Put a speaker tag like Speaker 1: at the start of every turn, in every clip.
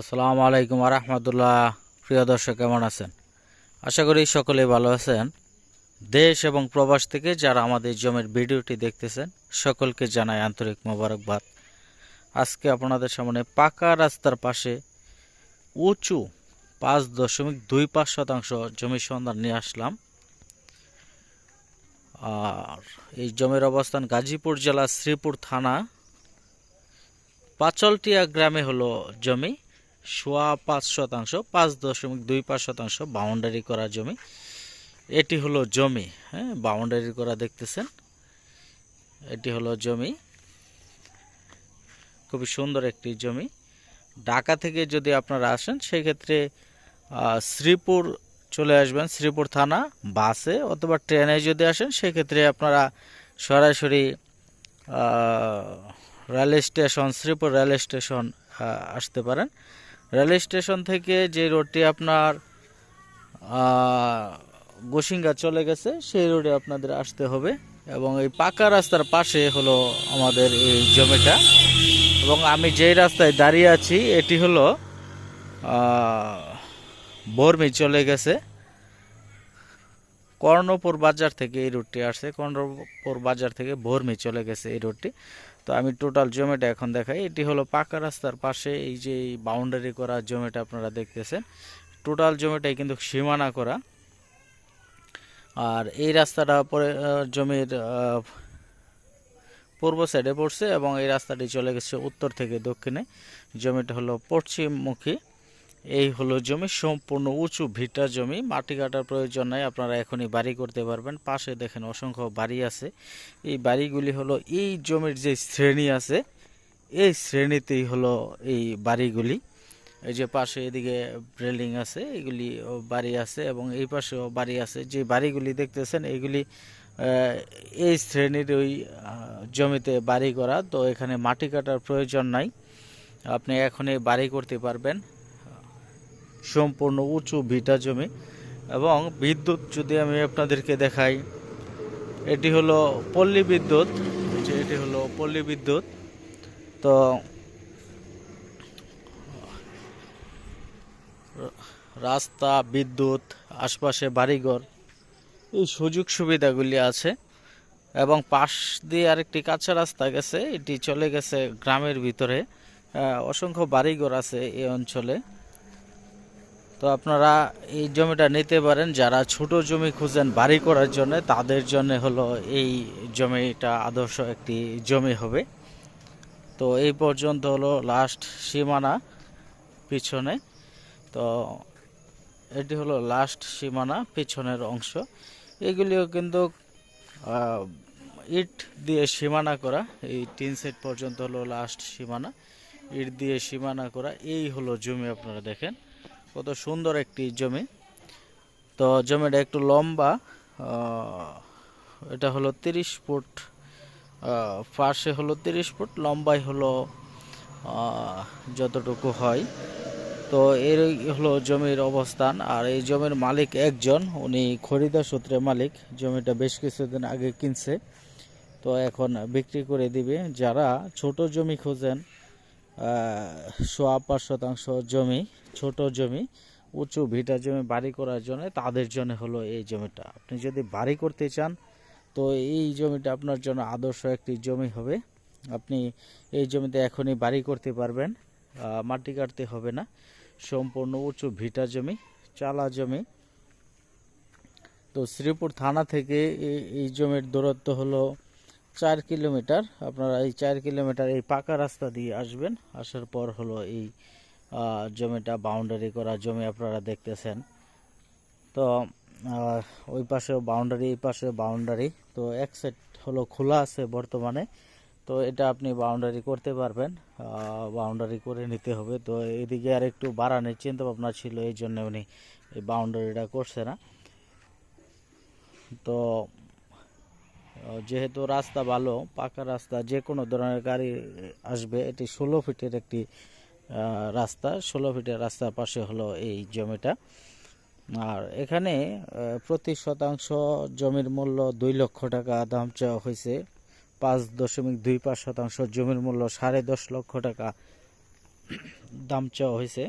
Speaker 1: আসসালামু আলাইকুম রহমতুল্লাহ প্রিয় দর্শক, কেমন আছেন? আশা করি সকলেই ভালো আছেন। দেশ এবং প্রবাস থেকে যারা আমাদের জমির ভিডিওটি দেখতেছেন, সকলকে জানাই আন্তরিক মোবারকবাদ। আজকে আপনাদের সামনে পাকা রাস্তার পাশে উঁচু পাঁচ দশমিক দুই পাঁচ শতাংশ জমির সন্ধান নিয়ে আসলাম। আর এই জমির অবস্থান গাজীপুর জেলা শ্রীপুর থানা। পাচলটিয়া গ্রামে হলো জমি। সোয়া পাঁচ শতাংশ, পাঁচ দশমিক দুই পাঁচ শতাংশ বাউন্ডারি করা জমি। এটি হলো জমি হ্যাঁ বাউন্ডারি করা দেখতেছেন। এটি হলো জমি। খুবই সুন্দর একটি জমি। ঢাকা থেকে যদি আপনারা আসেন সেই ক্ষেত্রে শ্রীপুর চলে আসবেন, শ্রীপুর থানা, বাসে অথবা ট্রেনে যদি আসেন, সেক্ষেত্রে আপনারা সরাসরি rail station Sreepur rail station আসতে পারেন। রেল স্টেশন থেকে যে রোডটি আপনার গোসিঙ্গা চলে গেছে, সেই রোডে আপনাদের আসতে হবে। এবং এই পাকা রাস্তার পাশে হলো আমাদের এই জমিটা। এবং আমি যেই রাস্তায় দাঁড়িয়ে আছি, এটি হলো বর্মি চলে গেছে। কর্ণপুর বাজার থেকে এই রুটটি আসছে। কর্ণপুর বাজার থেকে ভর্মি চলে গেছে এই রুটটি তো আমি টোটাল জমিটা এখন দেখাই। এটি হলো পাকা রাস্তার পাশে এই যে বাউন্ডারি করা জমিটা আপনারা দেখতেছেন। টোটাল জমিটাই কিন্তু সীমানা করা। আর এই রাস্তাটা পরে জমির পূর্ব সাইডে পড়ছে এবং এই রাস্তাটি চলে গেছে উত্তর থেকে দক্ষিণে। জমিটা হলো পশ্চিমমুখী। এই হলো জমি, সম্পূর্ণ উঁচু ভিটা জমি। মাটি কাটার প্রয়োজন নাই, আপনারা এখনই বাড়ি করতে পারবেন। পাশে দেখেন অসংখ্য বাড়ি আছে। এই বাড়িগুলি হলো এই জমির যে শ্রেণি আছে, এই শ্রেণীতেই হলো এই বাড়িগুলি। এই যে পাশে এদিকে রেলিং আছে, এগুলি বাড়ি আছে এবং এই পাশেও বাড়ি আছে। যে বাড়িগুলি দেখতেছেন এইগুলি এই শ্রেণির ওই জমিতে বাড়ি করা। তো এখানে মাটি কাটার প্রয়োজন নাই। আপনি এখনই বাড়ি করতে পারবেন। সম্পূর্ণ উঁচু ভিটা জমি এবং বিদ্যুৎ যদি আমি আপনাদেরকে দেখাই, এটি হলো পল্লী বিদ্যুৎ। যে এটি হলো পল্লী বিদ্যুৎ। তো, রাস্তা, বিদ্যুৎ, আশপাশে বাড়িঘর, এই সুযোগ সুবিধাগুলি আছে। এবং পাশ দিয়ে আরেকটি কাঁচা রাস্তা গেছে, এটি চলে গেছে গ্রামের ভিতরে। অসংখ্য বাড়িঘর আছে এই অঞ্চলে। তো আপনারা এই জমিটা নিতে পারেন। যারা ছোট জমি খুঁজেন বাড়ি করার জন্য, তাদের জন্য হলো এই জমিটা আদর্শ একটি জমি হবে। তো এই পর্যন্ত হলো লাস্ট সীমানা পিছনে। তো এটি হলো লাস্ট সীমানা পিছনের অংশ। এগুলিও কিন্তু ইট দিয়ে সীমানা করা। এই তিন সেট পর্যন্ত হলো লাস্ট সীমানা। ইট দিয়ে সীমানা করা। এই হলো জমি আপনারা দেখেন। কত সুন্দর একটি জমি। তো জমিটা একটু লম্বা এটা হলো তিরিশ ফুট পাশে হলো তিরিশ ফুট লম্বাই হলো যতটুকু হয়। তো এর হলো জমির অবস্থান, আর এই জমির মালিক একজন, উনি খরিদা সূত্রে মালিক, জমিটা বেশ কিছুদিন আগে কিনছে। তো এখন বিক্রি করে দিবে। যারা ছোট জমি খোঁজেন সোয়া পাঁচ শতাংশ জমি, ছোট জমি, উঁচু ভিটা জমি বাড়ি করার জন্য তাদের জন্য হলো এই জমিটা। আপনি যদি বাড়ি করতে চান, তো এই জমিটা আপনার জন্য আদর্শ একটি জমি হবে। আপনি এই জমিতে এখনই বাড়ি করতে পারবেন মাটি কাটতে হবে না। সম্পূর্ণ উঁচু ভিটা জমি, চালা জমি। তো শ্রীপুর থানা থেকে এই জমির দূরত্ব হলো চার কিলোমিটার, আপনারা এই চার কিলোমিটার এই পাকা রাস্তা দিয়ে আসবেন। আসার পর হলো এই জমিটা বাউন্ডারি করা জমি আপনারা দেখতেছেন। তো ওই পাশেও বাউন্ডারি এই পাশে বাউন্ডারি তো এক সাইড হলো খোলা আছে বর্তমানে। তো এটা আপনি বাউন্ডারি করতে পারবেন বাউন্ডারি করে নিতে হবে। তো এদিকে আর একটু বাড়ানোর চিন্তা ভাবনা ছিল, এই জন্য উনি এই বাউন্ডারিটা করছে না। তো যেহেতু রাস্তা ভালো, পাকা রাস্তা যে কোনো ধরনের গাড়ি আসবে, এটি ষোলো ফিটের একটি রাস্তা। ষোলো ফিটের রাস্তার পাশে হলো এই জমিটা। আর এখানে প্রতি শতাংশ জমির মূল্য দুই লক্ষ টাকা দাম চাওয়া হয়েছে। পাঁচ দশমিক দুই পাঁচ শতাংশ জমির মূল্য সাড়ে দশ লক্ষ টাকা দাম চাওয়া হয়েছে।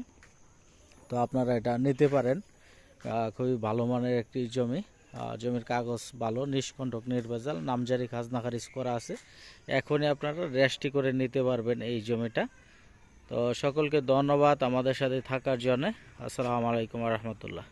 Speaker 1: তো আপনারা এটা নিতে পারেন। খুবই ভালো মানের একটি জমি। জমির কাগজ ভালো নিষ্কণ্ঠক নির্ভেজাল, নামজারি খাজনা খারিজ করা আছে। এখনই আপনারা রেস্টি করে নিতে পারবেন এই জমিটা। তো সকলকে ধন্যবাদ আমাদের সাথে থাকার জন্য। আসসালামু আলাইকুম রহমতুল্লাহ।